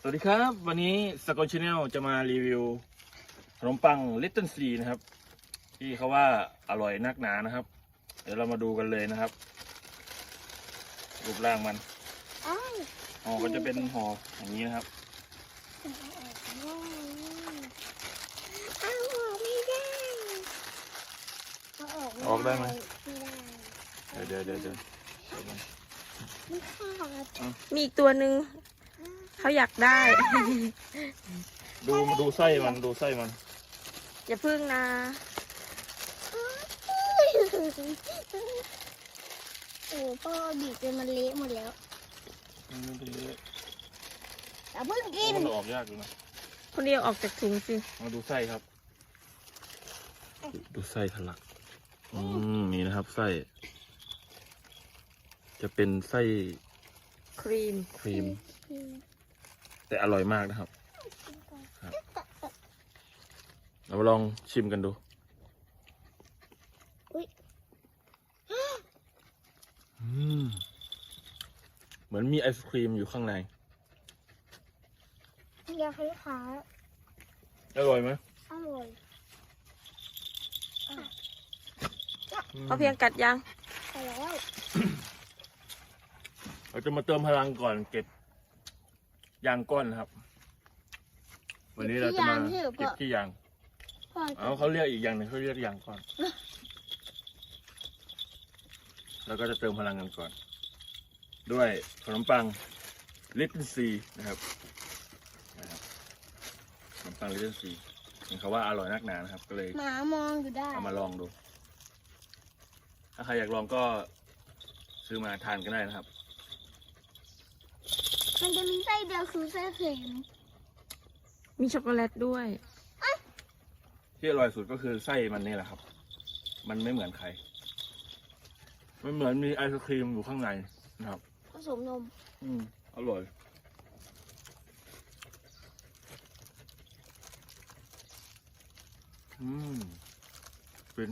สวัสดีครับ วันนี้สกอตชาแนลจะมารีวิวขนมปังลิตเติ้ลซีนะครับ ที่เขาว่าอร่อยนักหนานะครับ เดี๋ยวเรามาดูกันเลยนะครับ รูปร่างมันอ้าวห่อก็จะเป็นห่ออย่างนี้นะครับเอาออกไม่ได้เอาออกออกได้ไหมไม่ได้เดี๋ยวเดี๋ยวเดี๋ยวเดี๋ยวมันขาดมีอีกตัวหนึ่ง เขาอยากได้ ดูดูไส้มันดูไส้มัน อย่าพึ่งนะ โอ้พ่อบีบจนมันเละหมดแล้วแต่เพิ่งกินมันออกยากอยู่นะคนเดียวออกจากถุงสิมาดูไส้ครับ ดูไส้ทะลักอืมนี่นะครับไส้ จะเป็นไส้ครีมครีม แต่อร่อยมากนะครับเรามาลองชิมกันดูอุ๊ยอืมเหมือนมีไอศครีมอยู่ข้างในอยากให้ขาอร่อยไหมอร่อยเขาเพียงกัดยังไปแล้วเราจะมาเติมพลังก่อนเก็บ ยางก้อนนะครับ วันนี้เราจะมาเก็บที่ยางพ่อเอาเขาเรียกอีกอย่างหนึ่งเขาเรียกยางก้อนแล้วก็จะเติมพลังกันก่อน ด้วยขนมปังลิตเติ้ลซีนะครับนะครับขนมปังลิตเติ้ลซีเห็นเขาว่าอร่อยนักหนานะครับ ก็เลยหมามองอยู่ได้เอามาลองดู ถ้าใครอยากลองก็ซื้อมาทานกันได้นะครับ มันจะมีไส้เดียวคือไส้เค็มมีช็อกโกแลตด้วย ที่อร่อยสุดก็คือไส้มันนี่แหละครับ มันไม่เหมือนใคร มันเหมือนมีไอศครีมอยู่ข้างในนะครับ ผสมนม อืม อร่อย อืม เป็น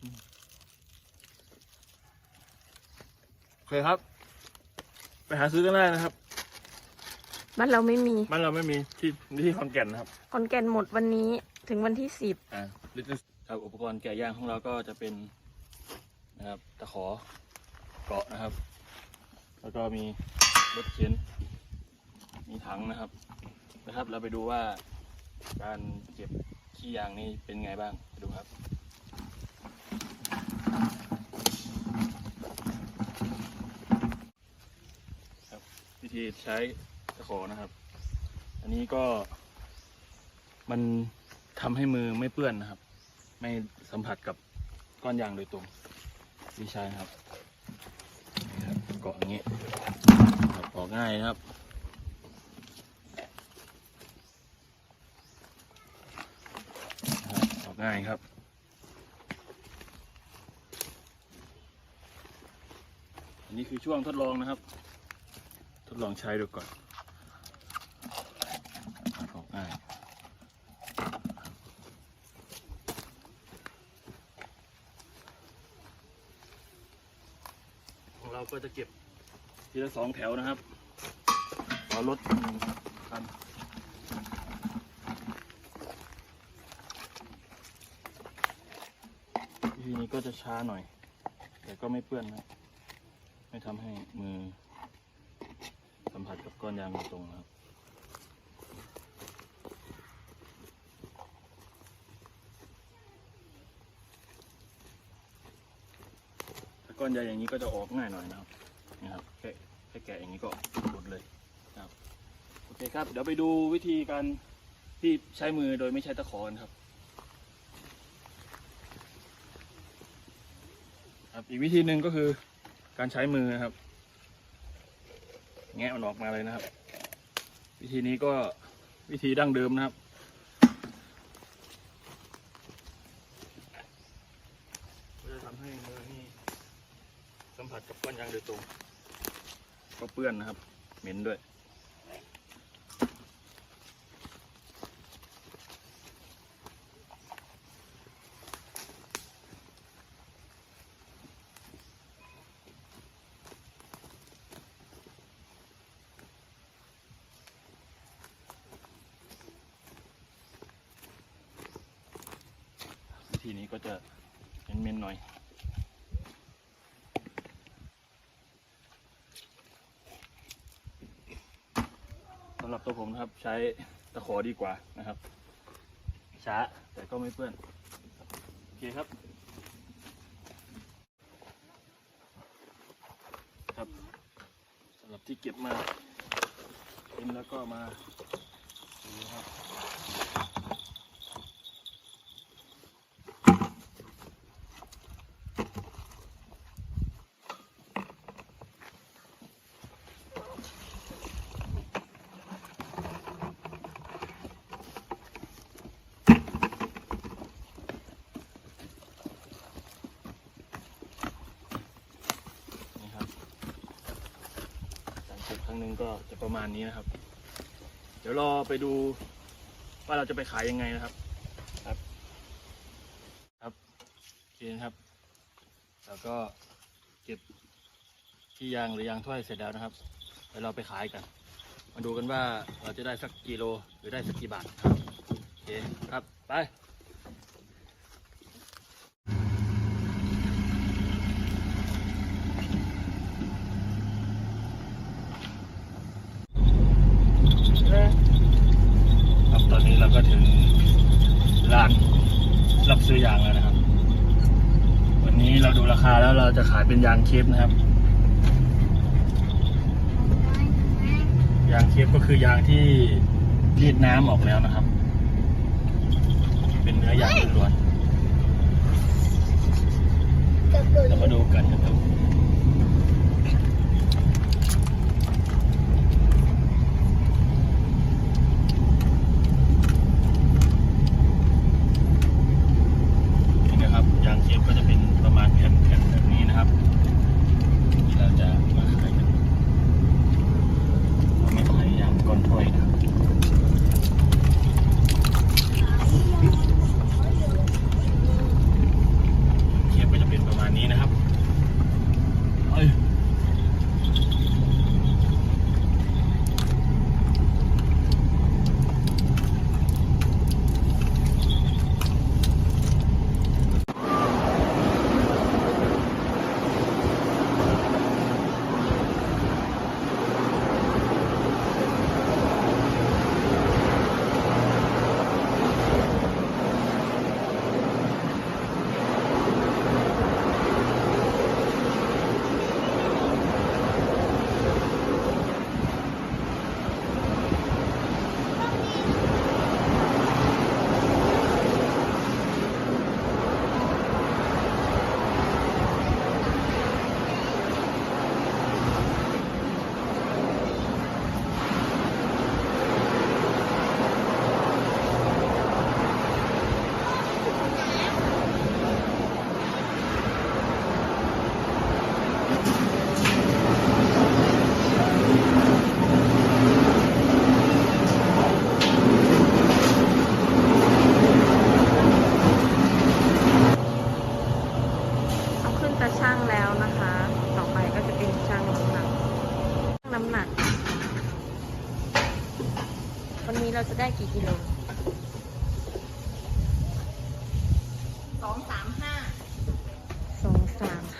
อืมโอ เคครับ ไปหาซื้อกันได้นะครับ บ้านเราไม่มีบ้านเราไม่มีที่ที่ขอนแก่นนะครับคอนแกนหมดวันนี้ถึงวันที่สิบอ่าลิตครับอุปกรณ์แกะย่างของเราก็จะเป็นนะครับตะขอเกาะนะครับ แล้วก็มีรถเข็นมีถังนะครับนะครับ เราไปดูว่าการเก็บขี้ยางนี่เป็นไงบ้างไปดูครับครับ ธีใช้ตะขอนะครับ อันนี้ก็ มันทำให้มือไม่เปื้อนนะครับ ไม่สัมผัสกับก้อนยางโดยตรงวิชาครับนี่ครับเกาะอย่างนี้ครับออกง่ายนะครับนะครับออกง่ายครับอันนี้คือช่วงทดลองนะครับ ดลองใช้ดูก่อนออกง่ายของเราก็จะเก็บทีละสองแถวนะครับเอรถหนึ่งคันวิธีนี้ก็จะช้าหน่อย แต่ก็ไม่เปื้อนนะ ไม่ทำให้มือ สัมผัสกับก้อนยางตรงนะครับถ้าก้อนใหญ่อย่างนี้ก็จะออกง่ายหน่อยนะครับนะครับแค่แค่แกะอย่างนี้ก็หลุดเลยนะครับโอเคครับ เดี๋ยวไปดูวิธีการที่ใช้มือโดยไม่ใช้ตะขอกันครับครับอีกวิธีหนึ่งก็คือการใช้มือนะครับ แงะมันออกมาเลยนะครับ วิธีนี้ก็วิธีดั้งเดิมนะครับ ก็จะทำให้มือนี่สัมผัสกับก้อนยางโดยตรง ก็เปื้อนนะครับ เหม็นด้วย นี้ก็จะเม้นๆหน่อย สำหรับตัวผมนะครับใช้ตะขอดีกว่านะครับ ช้าแต่ก็ไม่เปื้อน โอเคครับ ครับสำหรับที่เก็บมาเต็มแล้วก็มา ก็จะประมาณนี้นะครับ เดี๋ยวรอไปดูว่าเราจะไปขายยังไงนะครับ ครับ ครับโอเคนะครับ แล้วก็เก็บที่ยางหรือยางถ้วยเสร็จแล้วนะครับเดี๋ยวเราไปขายกัน มาดูกันว่าเราจะได้สักกิโลหรือได้สักกี่บาทครับโอเคครับไป ครับตอนนี้เราก็ถึงร้านรับ ซื้อยางแล้วนะครับ วันนี้เราดูราคาแล้วเราจะขายเป็นยางเคปนะครับ ยางเคปก็คือยางที่รีดน้ำออกแล้วนะครับ เป็นเนื้อยางล้วนเกิดเดๆเรามาดูกันนะครับ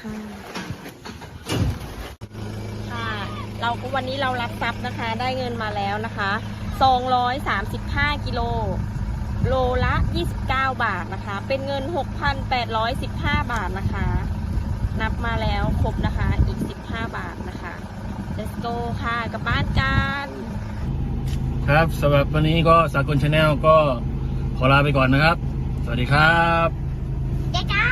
ค่ะ เราก็วันนี้เรารับทรัพย์นะคะ ได้เงินมาแล้วนะคะสองร้อยสามสิบห้ากิโล โลละยี่สิบเก้าบาทนะคะ เป็นเงินหกพันแปดร้อยสิบห้าบาทนะคะ นับมาแล้วครบนะคะ อีกสิบห้าบาทนะคะ let's go ค่ะกลับบ้านกันครับสำหรับวันนี้ก็สากลชาแนลก็ขอลาไปก่อนนะครับ สวัสดีครับเจ๊จ้า